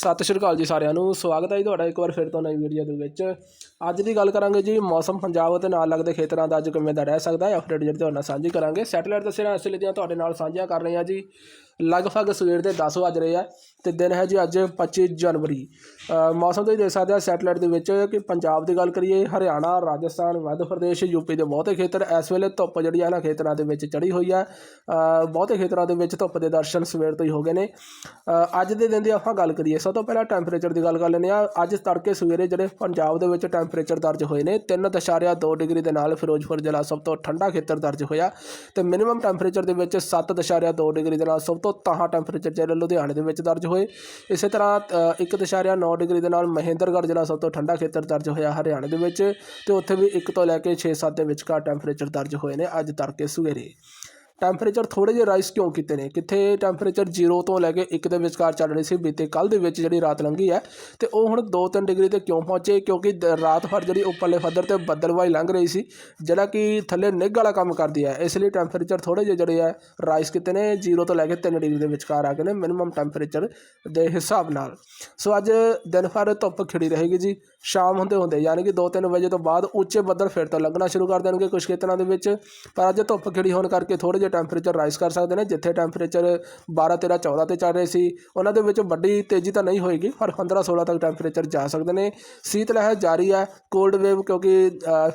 ਸਤਿ ਸ਼੍ਰੀ ਅਕਾਲ ਜੀ ਸਾਰਿਆਂ ਨੂੰ, ਸਵਾਗਤ ਹੈ ਜੀ ਤੁਹਾਡਾ ਇੱਕ ਵਾਰ ਫਿਰ ਤੋਂ ਨਵੀਂ ਵੀਡੀਓ ਦੇ ਵਿੱਚ। ਅੱਜ ਦੀ ਗੱਲ ਕਰਾਂਗੇ ਜੀ, ਮੌਸਮ ਪੰਜਾਬ ਅਤੇ ਨਾਲ ਲੱਗਦੇ ਖੇਤਰਾਂ ਦਾ ਅੱਜ ਕਿਵੇਂ ਦਾ ਰਹਿ ਸਕਦਾ ਹੈ ਅਪਡੇਟ ਜਿਹੜੀ ਤੁਹਾਡੇ ਨਾਲ ਸਾਂਝੀ ਕਰਾਂਗੇ। ਸੈਟੇਲਾਈਟ ਤਸਵੀਰਾਂ ਇਸ ਲਈ ਦੀਆਂ ਤੁਹਾਡੇ ਨਾਲ ਸਾਂਝੀਆਂ ਕਰ ਰਹੇ ਹਾਂ ਜੀ। ਲਗਭਗ ਸਵੇਰ ਦੇ 10 ਵੱਜ ਰਹੇ ਆ ਤੇ ਦਿਨ ਹੈ ਜੀ ਅੱਜ 25 ਜਨਵਰੀ। ਮੌਸਮ ਤੁਸੀਂ ਦੇਖ ਸਕਦੇ ਆ ਸੈਟਲਾਈਟ ਦੇ ਵਿੱਚ ਕਿ ਪੰਜਾਬ ਦੀ ਗੱਲ ਕਰੀਏ, ਹਰਿਆਣਾ, ਰਾਜਸਥਾਨ, ਮੱਧ ਪ੍ਰਦੇਸ਼ ਯੂਪੀ ਦੇ ਬਹੁਤੇ ਖੇਤਰ ਇਸ ਵੇਲੇ ਧੁੱਪ ਜਿਹੜੀ ਆ ਇਹਨਾਂ ਖੇਤਰਾਂ ਦੇ ਵਿੱਚ ਚੜੀ ਹੋਈ ਆ। ਬਹੁਤੇ ਖੇਤਰਾਂ ਦੇ ਵਿੱਚ ਧੁੱਪ ਦੇ ਦਰਸ਼ਨ ਸਵੇਰ ਤੋਂ ਹੀ ਹੋ ਗਏ ਨੇ। ਅੱਜ ਦੇ ਦਿਨ ਦੀ ਆਪਾਂ ਗੱਲ ਕਰੀਏ, ਸਭ ਤੋਂ ਪਹਿਲਾਂ ਟੈਂਪਰੇਚਰ ਦੀ ਗੱਲ ਕਰ ਲੈਂਦੇ ਆ। ਅੱਜ ਤੜਕੇ ਸਵੇਰੇ ਜਿਹੜੇ ਪੰਜਾਬ ਦੇ ਵਿੱਚ ਟੈਂਪਰੇਚਰ ਦਰਜ ਹੋਏ ਨੇ 3.2 ਡਿਗਰੀ ਦੇ ਨਾਲ ਫਿਰੋਜ਼ਪੁਰ ਜ਼ਿਲ੍ਹਾ ਸਭ ਤੋਂ ਠੰਡਾ ਖੇਤਰ ਦਰਜ ਹੋਇਆ ਤੇ ਮਿਨੀਮਮ ਟੈਂਪਰੇਚਰ ਦੇ ਵਿੱਚ 7.2 ਡਿਗਰੀ ਦੇ ਨਾਲ ਸਭ ਤੋਂ ਤਾਹਾਂ ਟੈਂਪਰੇਚਰ ਜਿਹੜੇ ਲੁਧਿਆਣੇ ਦੇ ਵਿੱਚ ਦਰਜ ਹੋਏ। ਇਸੇ ਤਰ੍ਹਾਂ ਅ, 1.9 ਡਿਗਰੀ ਦੇ ਨਾਲ ਮਹਿੰਦਰਗੜ੍ਹ ਜ਼ਿਲ੍ਹਾ ਸਭ ਤੋਂ ਠੰਡਾ ਖੇਤਰ ਦਰਜ ਹੋਇਆ ਹਰਿਆਣੇ ਦੇ ਵਿੱਚ ਤੇ ਉੱਥੇ ਵੀ 1 ਤੋਂ ਲੈ ਕੇ 6-7 ਦੇ ਵਿਚਕਾਰ ਟੈਂਪਰੇਚਰ ਦਰਜ ਹੋਏ ਨੇ। ਅੱਜ ਤੜਕੇ ਸਵੇਰੇ ਟੈਂਪਰੇਚਰ ਥੋੜੇ ਜਿਹੇ ਰਾਈਸ ਕਿਉਂ ਕੀਤੇ ਨੇ? ਕਿੱਥੇ ਟੈਂਪਰੇਚਰ 0 ਤੋਂ ਲੈ ਕੇ 1 ਦੇ ਵਿਚਕਾਰ ਚੱਲ ਰਹੀ ਸੀ, ਬੀਤੇ ਕੱਲ ਦੇ ਵਿੱਚ ਜਿਹੜੀ ਰਾਤ ਲੰਘੀ ਹੈ, ਤੇ ਉਹ ਹੁਣ 2-3 ਡਿਗਰੀ ਤੇ ਕਿਉਂ ਪਹੁੰਚੇ? ਕਿਉਂਕਿ ਰਾਤ ਭਰ ਜਿਹੜੀ ਉੱਪਰਲੇ ਫੱਦਰ ਤੇ ਬੱਦਲਵਾਈ ਲੰਘ ਰਹੀ ਸੀ, ਜਿਹੜਾ ਕਿ ਥੱਲੇ ਨਿੱਘ ਵਾਲਾ ਕੰਮ ਕਰਦੀ ਹੈ, ਇਸ ਲਈ ਟੈਂਪਰੇਚਰ ਥੋੜੇ ਜਿਹੇ ਜਿਹੜੇ ਆ ਰਾਈਸ ਕੀਤੇ ਨੇ 0 ਤੋਂ ਲੈ ਕੇ 3 ਡਿਗਰੀ ਦੇ ਵਿਚਕਾਰ ਆ ਗਏ ਨੇ ਮਿਨੀਮਮ ਟੈਂਪਰੇਚਰ ਦੇ ਹਿਸਾਬ ਨਾਲ। ਸੋ ਅੱਜ ਦਿਨ ਭਰ ਧੁੱਪ ਖਿੜੀ ਰਹੇਗੀ ਜੀ, ਸ਼ਾਮ ਹੁੰਦੇ ਹੁੰਦੇ, ਯਾਨੀ ਕਿ 2-3 ਵਜੇ ਤੋਂ ਬਾਅਦ ਉੱਚੇ ਬੱਦਲ ਫਿਰ ਤੋਂ ਲੱਗਣਾ ਸ਼ੁਰੂ ਕਰ ਦੇਣਗੇ ਕੁਝ ਖੇਤਰਾਂ ਦੇ ਵਿੱਚ, ਪਰ ਅੱਜ ਧੁੱਪ ਖਿੜੀ ਹੋਣ ਕਰਕੇ ਥੋੜੇ ਜਿਹੇ ਟੈਂਪਰੇਚਰ ਰਾਈਜ਼ ਕਰ ਸਕਦੇ ਨੇ, ਜਿੱਥੇ ਟੈਂਪਰੇਚਰ 12 13 14 ਤੇ ਚੱਲ ਰਹੇ ਸੀ, ਉਹਨਾਂ ਦੇ ਵਿੱਚ ਵੱਡੀ ਤੇਜ਼ੀ ਤਾਂ ਨਹੀਂ ਹੋਏਗੀ, ਪਰ 15 16 ਤੱਕ ਟੈਂਪਰੇਚਰ ਜਾ ਸਕਦੇ ਨੇ। ਸੀਤ ਲਹਿਰ ਜਾਰੀ ਹੈ ਕੋਲਡ ਵੇਵ ਕਿਉਂਕਿ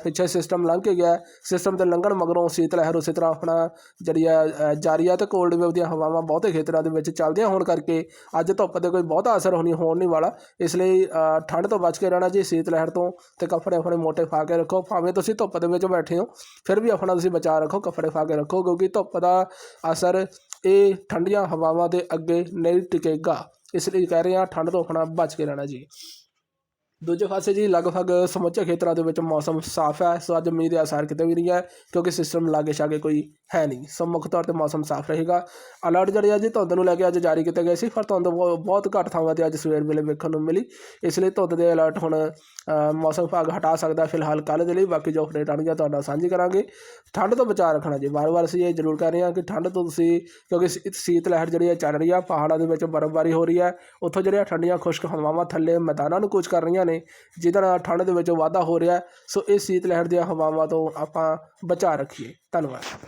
ਪਿੱਛੇ ਸਿਸਟਮ ਲੰਘ ਕੇ ਗਿਆ ਸਿਸਟਮ ਦੇ ਲੰਘਣ ਮਗਰੋਂ ਸੀਤ ਲਹਿਰ ਉਸੇ ਤਰ੍ਹਾਂ ਆਪਣਾ ਜਿਹੜੀ ਹੈ ਜਾਰੀ ਹੈ ਤੇ ਕੋਲਡ ਵੇਵ ਦੀਆਂ ਹਵਾਵਾਂ ਬਹੁਤੇ ਖੇਤਰਾਂ ਦੇ ਵਿੱਚ ਚੱਲਦੀਆਂ ਹੋਣ ਕਰਕੇ ਅੱਜ ਧੁੱਪ ਤੇ ਕੋਈ ਬਹੁਤਾ ਅਸਰ ਹੋਣੀ, ਹੋਣ ਨਹੀਂ ਵਾਲਾ। ਇਸ ਲਈ ਠੰਡ ਤੋਂ ਬਚ ਕੇ ਰਹਿਣਾ ਜੀ ਸੀਤ ਲਹਿਰ ਤੋਂ ਤੇ ਕੱਪੜੇ ਆਪਣੇ ਮੋਟੇ ਪਾ ਕੇ ਰੱਖੋ, ਭਾਵੇਂ ਤੁਸੀਂ ਧੁੱਪ ਦੇ ਵਿੱਚ ਬੈਠੇ ਹੋ, ਫਿਰ ਵੀ ਆਪਣਾ ਤੁਸੀਂ ਬਚਾਅ ਰੱਖੋ, ਕੱਪੜੇ ਪਾ ਕੇ ਰੱਖੋ, ਕਿਉਂਕਿ ਧੁੱਪ ਦਾ ਅਸਰ ਇਹ ਠੰਡੀਆਂ ਹਵਾਵਾਂ ਦੇ ਅੱਗੇ ਨਹੀਂ ਟਿਕੇਗਾ। ਇਸ ਲਈ ਕਹਿ ਰਹੇ ਹਾਂ ਠੰਡ ਤੋਂ ਆਪਣਾ ਬਚ ਕੇ ਰਹਿਣਾ ਜੀ। ਦੂਜੇ ਪਾਸੇ ਜੀ ਲਗਭਗ ਸਮੁੱਚੇ ਖੇਤਰਾਂ ਦੇ ਵਿੱਚ ਮੌਸਮ ਸਾਫ਼ ਹੈ, ਸੋ ਅੱਜ ਮੀਂਹ ਦੇ ਆਸਾਰ ਕਿਤੇ ਵੀ ਨਹੀਂ ਹੈ, ਕਿਉਂਕਿ ਸਿਸਟਮ ਲਾਗੇ ਛਾਗੇ ਕੋਈ ਹੈ ਨਹੀਂ। ਸੋ ਮੁੱਖ ਤੌਰ ਤੇ ਮੌਸਮ ਸਾਫ਼ ਰਹੇਗਾ। ਅਲਰਟ ਜਿਹੜੇ ਆ ਜੀ ਧੁੰਦ ਨੂੰ ਲੈ ਕੇ ਅੱਜ ਜਾਰੀ ਕੀਤੇ ਗਏ ਸੀ, ਪਰ ਧੁੰਦ ਬਹੁ- ਬਹੁਤ ਘੱਟ ਥਾਵਾਂ ਤੇ ਅੱਜ ਸਵੇਰ ਵੇਲੇ ਵੇਖਣ ਨੂੰ ਮਿਲੀ। ਇਸ ਲਈ ਧੁੰਦ ਦੇ ਅਲਰਟ ਹੁਣ ਮੌਸਮ ਵਿਭਾਗ ਹਟਾ ਸਕਦਾ ਫਿਲਹਾਲ ਕੱਲ੍ਹ ਦੇ ਲਈ ਬਾਕੀ ਜੋ ਅਪਡੇਟ ਆਉਣਗੀਆਂ ਤੁਹਾਡਾ ਸਾਂਝੀ ਕਰਾਂਗੇ। ਠੰਡ ਤੋਂ ਬਚਾਅ ਰੱਖਣਾ ਜੀ, ਵਾਰ-ਵਾਰ ਅਸੀਂ ਇਹ ਜ਼ਰੂਰ ਕਹਿ ਰਹੇ ਹਾਂ ਕਿ ਠੰਡ ਤੋਂ ਤੁਸੀਂ, ਕਿਉਂਕਿ ਸੀਤ ਲਹਿਰ ਜਿਹੜੀ ਹੈ ਚੱਲ ਰਹੀ ਆ ਪਹਾੜਾਂ ਦੇ ਵਿੱਚ ਬਰਫ਼ਬਾਰੀ ਹੋ ਰਹੀ ਹੈ। ਉੱਥੋਂ ਜਿਹੜੀਆਂ ਠੰਡੀਆਂ ਖੁਸ਼ਕ ਹਵਾਵਾਂ ਥੱਲੇ ਮੈਦਾਨਾਂ ਨੂੰ ਕੁਝ ਕਰ ਰਹੀਆਂ ਨੇ, ਜਿਹਦੇ ਨਾਲ ਠੰਡ ਦੇ ਵਿੱਚ ਵਾਧਾ ਹੋ ਰਿਹਾ ਸੋ ਇਸ ਸੀਤ ਲਹਿਰ ਦੀਆਂ ਹਵਾਵਾਂ ਤੋਂ ਆਪਾਂ ਬਚਾ ਰੱਖੀਏ। ਧੰਨਵਾਦ।